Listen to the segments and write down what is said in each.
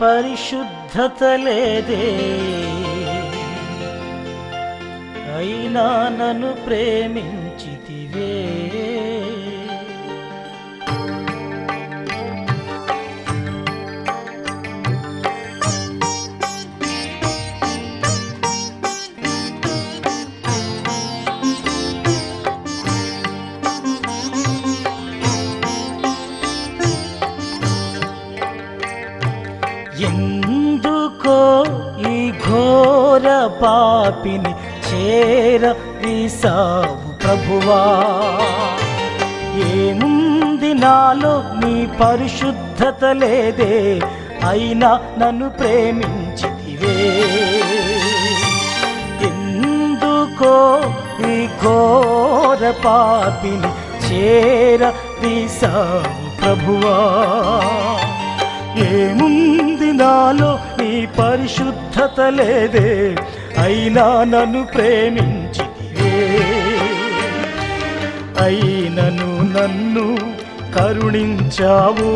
పరిశుద్ధత లేదే అయినా నన్ను ప్రేమించ ఎందుకో ఈ ఘోర పాపిని చేర వీసావు ప్రభువా? ఏముంది నాలో నీ పరిశుద్ధత లేదే అయినా నన్ను ప్రేమించితివే. ఎందుకో ఈ ఘోర పాపిని చేర వీసావు ప్రభువా? ఏముంది నాలో నీ పరిశుద్ధత లేదే? అయినా నన్ను ప్రేమించితివే అయినను నన్ను కరుణించావు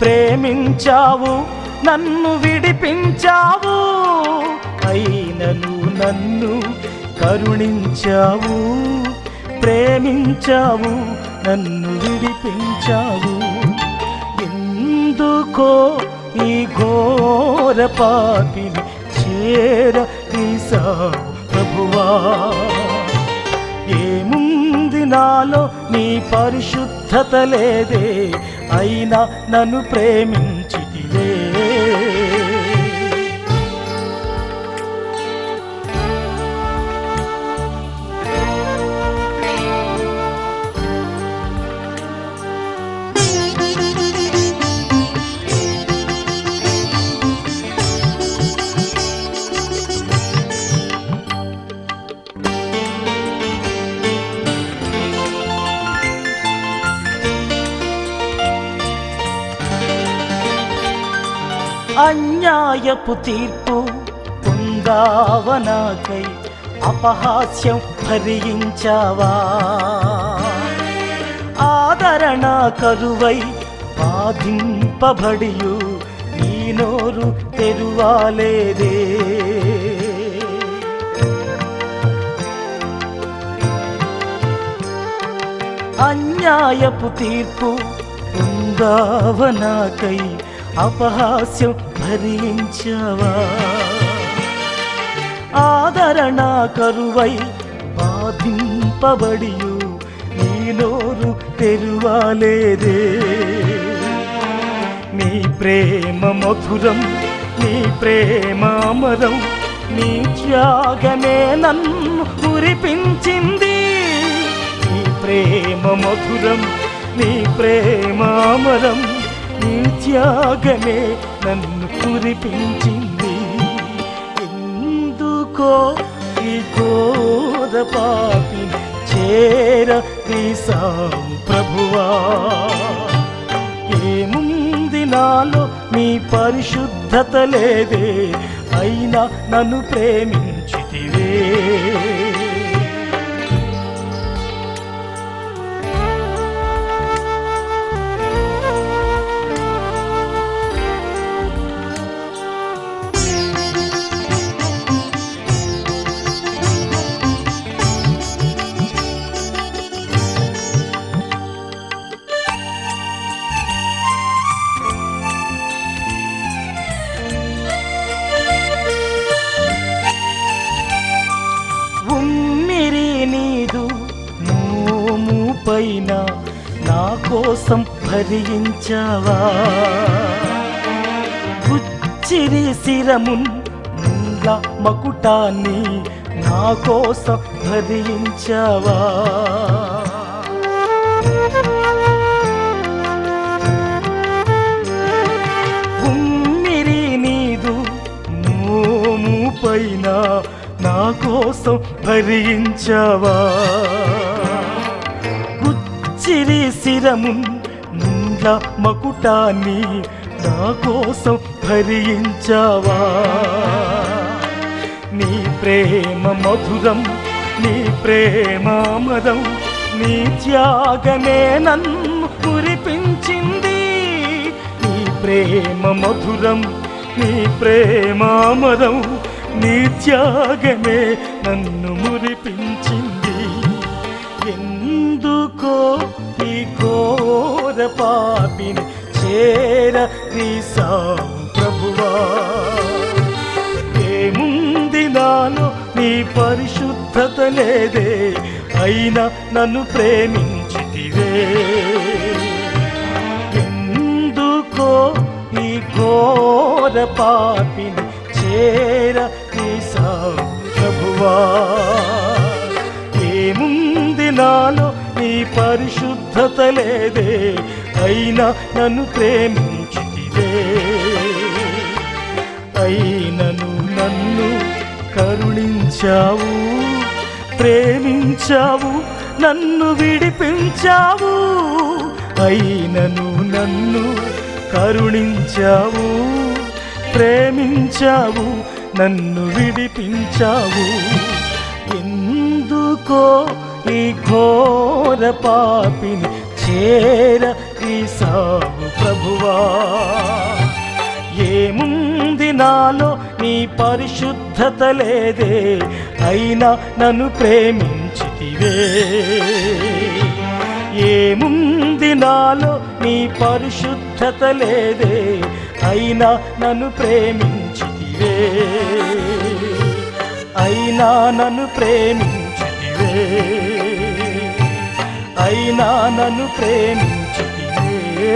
ప్రేమించావు నన్ను విడిపించావు. అయినను నన్ను కరుణించావు ప్రేమించావు నన్ను విడిపించావు. ఎందుకో ఈ ఘోర పాపిని చేర తీసావు ప్రభువా? ఏముంది నాలో నీ పరిశుద్ధత లేదే అయినా నన్ను ప్రేమించ అన్యాయపు తీర్పు తుంగావనాకై అపహాస్యం భరించావా ఆదరణ కరువై బాధింపబడియు నీ నోరు తెరువాలేదే. అన్యాయపు తీర్పు ఉందావనాకై అపహాస్యం భరించవా ఆదరణ కరువై బాధింపబడియు నీ నోరు తెరువాలేదే. నీ ప్రేమ మధురం నీ ప్రేమ అమరం నీ త్యాగమే నన్ను కురిపించింది నీ ప్రేమ మధురం నీ ప్రేమామరం నీ త్యాగమే నన్ను కురిపించింది. ఎందుకో ఈ ఘోర పాపి చేర ప్రభువా. ఏముంది నాలో మీ పరిశుద్ధత లేదే అయినా నన్ను ప్రేమి చావా గుచ్చిరి శిరమున్ ముండ్ల మకుటాన్ని నా కోసం భరించావా ఉమ్మిరి నీదు మోము పైన నా కోసం భరించావా గుచ్చిరి శిరము ముండ్ల మకుటాన్ని నా కోసం భరించావా నీ ప్రేమ మధురం నీ ప్రేమ మదం నీ త్యాగమే నన్ను కురిపించింది నీ ప్రేమ మధురం నీ ప్రేమామరం నీ త్యాగమే నన్ను మురిపించింది. ఎందుకో ఈ ఘోర పాపిని చేర నీ సావు ప్రభువా. ఏముంది నాలో నీ పరిశుద్ధత లేదే అయినా నన్ను ప్రేమించితివే. ఎందుకో నీ ఘోర పాపిని చేర నీ సావు ప్రభువా. ఏముంది నాలో నీ పరిశుద్ధత లేదే అయినా నన్ను ప్రేమించితివే. అయినను నన్ను కరుణించావు ప్రేమించావు నన్ను విడిపించావు. అయినను నన్ను కరుణించావు ప్రేమించావు నన్ను విడిపించావు. ఎందుకో ఈ ఘోర పాపిని చేర ఈ ప్రభువా. ఏముంది నాలో నీ పరిశుద్ధత లేదే అయినా నన్ను ప్రేమించితివే. ఏముంది నాలో నీ పరిశుద్ధత లేదే అయినా నన్ను ప్రేమించితివే. అయినా నన్ను ప్రేమించితివే. అయినా నన్ను ప్రేమించితివే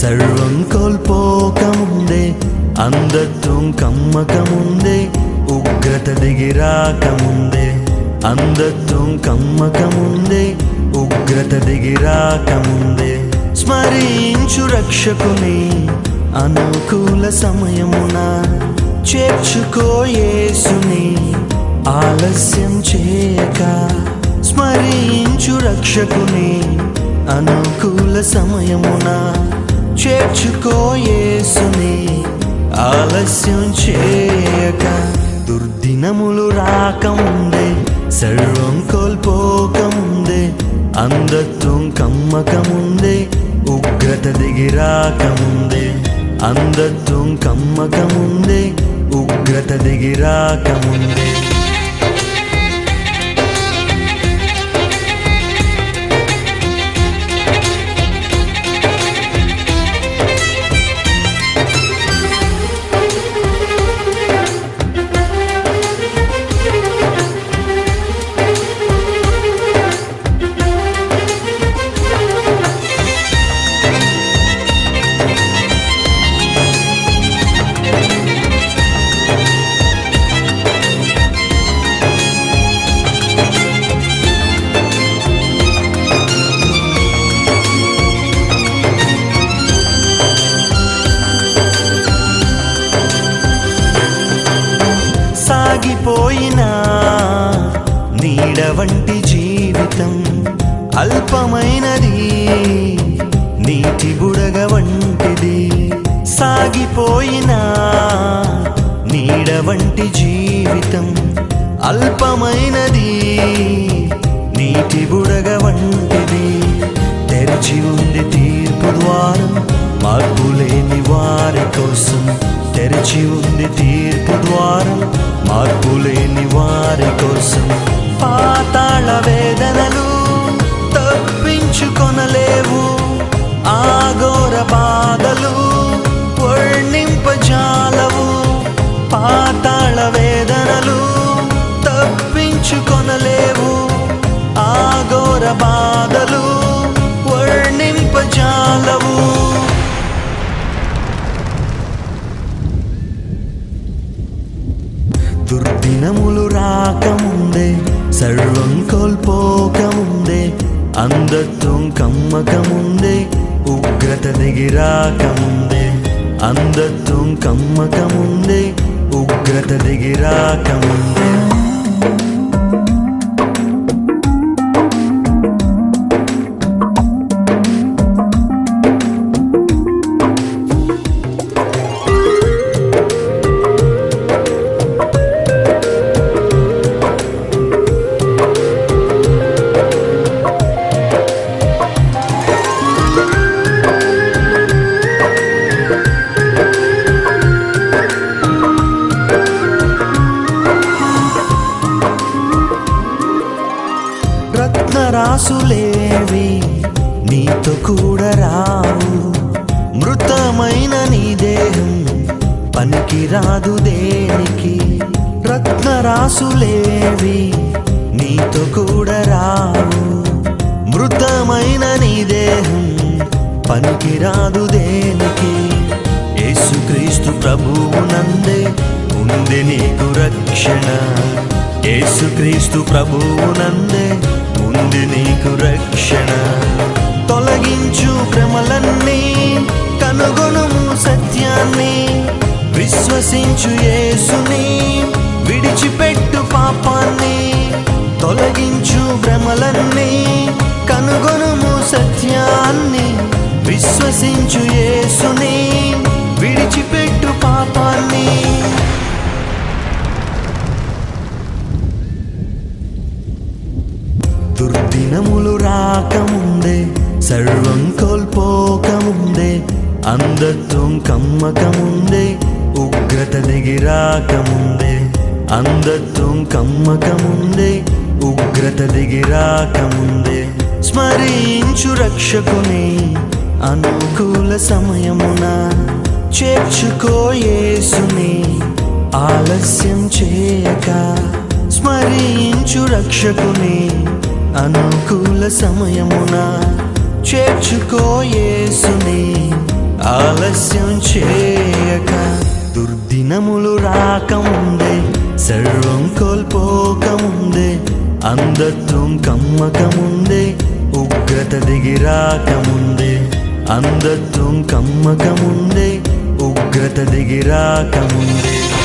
సర్వం కోల్పోకముందే അന്ധത്വം కమ్మకముందే ఉగ్రత దిగిరాకముందే അന്ധത്വം కమ్మకముందే ఉగ్రత దిగిరాకముందే. స్మరించు రక్షకుని అనుకూల సమయమున చేర్చుకోయేసుని ఆలస్యం చేయక. స్మరించు రక్షకుని అనుకూల సమయమున చేర్చుకోయేసుని. ఆలస్యం చేయక దుర్దినములు రాకముందే సర్వం కోల్పోకముందే అంధత్వం కమ్మకముందే ఉగ్రత దిగిరాకముందే అందత్వం కమ్మకముందే ఉగ్రత దిగిరాకముందే సాగిపోయినా నీడ వంటి జీవితం అల్పమైనది నీటి బుడగ వంటిది. సాగిపోయినా నీడ వంటి జీవితం అల్పమైనది నీటి బుడగ వంటిది. తెరిచి ఉంది తీర్పు ద్వారం మార్పు లేని వారి కోసం తెరిచి ఉంది తీర్పు ద్వారం. మార్పు లేని వారి కోసం పాతాళ వేదనలు తప్పించుకొనలేవు. ఆగోర బాధలు వర్ణింపజాలవు. పాతాళ వేదనలు తప్పించుకొనలేవు. రాకముందే సర్వం కోల్పోకముందే అందత్వం కమ్మకముందే ఉగ్రత దిగిరాకముందే. అందత్వం కమ్మకముందే ఉగ్రత ప్రభువునందు దిగిరాకముందే స్మరించు రక్షకుని అనుకూల సమయమున చేర్చుకోయేసుని ఆలస్యం చేయక స్మరించు రక్షకుని అనుకూల సమయమున చేర్చుకోయేసుని ఆలస్యం చేయక దుర్దినములు రాకముందే సర్వం కోల్పోకముందే అందత్వం కమ్మకముందే ఉగ్రత దిగిరాకముందే. అందత్వం కమ్మకముందే ఉగ్రత దిగిరాకముందే.